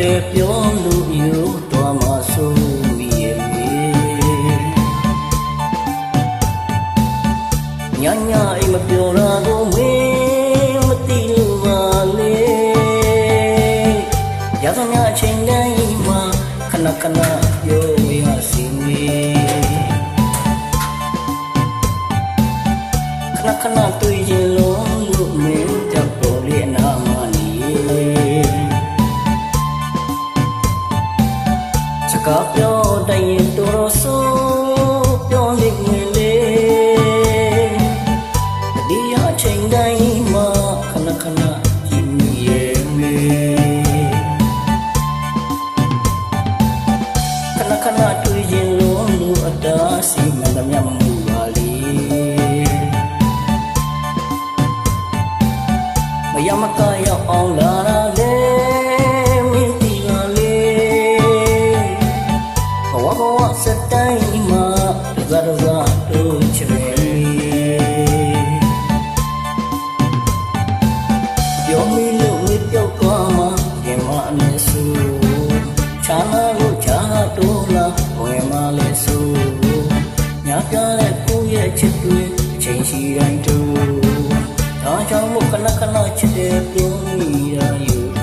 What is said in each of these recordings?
တဲ့ပြောလို့ယူတော်မှာဆိုမိရဲ့မေညညအိမ်မပြောတာကိုမင်းမသိလို့ပါလေရသမျှအချိန်တိုင်းမှာခဏခဏပြောရစီမေခဏခဏ ကားပြောတိုင်းရင်တော်တော်ဆိုးပြောလိမ့်မယ်လေဒီအချိန်တိုင်းမှာခဏခဏကြည့်မိရဲ့မေခဏခဏတွေ့ရင်လုံးလို့အတားစီမံသမျှမမှုပါလေမယမကရောက်အောင်လာရလေ ဇာဇာတို့ချစ်လေပြောမိလို့ဝေပြောက်သွားမှာရင်မနဲ့ဆူချာနာလို့ချာတိုးလာဝယ်မလဲဆူညာပြတဲ့ကိုရဲ့ချစ်တွေအချိန်ရှိတိုင်းတို့ဒါကြောင့်မို့ခဏခဏချစ်တဲ့ပြုံးမိရာယူ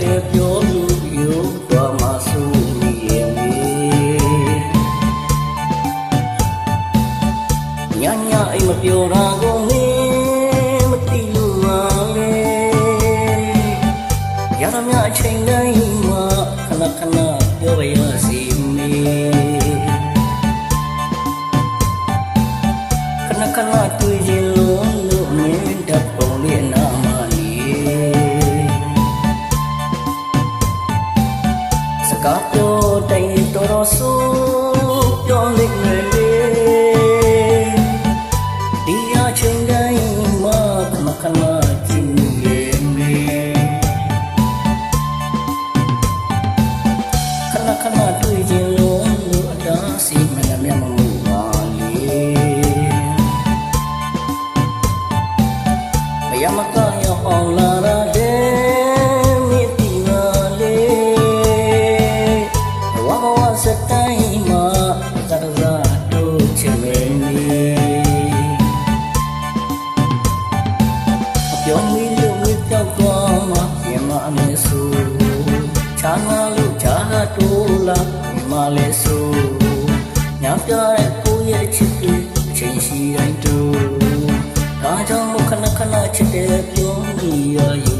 ပြောလို့ယူတော်မှာဆိုမိရဲ့မေညညအိမ်မပြောတာကိုမင်းမသိလို့ပါလေရသမျှအချိန်တိုင်းမှာခဏခဏပြောရစီမေခဏခဏတွေ့ရင် တိုင်းတော်တော်ဆိုးပြောလိမ့်မယ် လဲဆိုညာပြတဲ့ကိုရဲ့ချစ်တွေချိန်ရှိတိုင်းတို့ဒါကြောင့်မို့ခဏခဏချစ်တဲ့ပြောင်းမိရယူ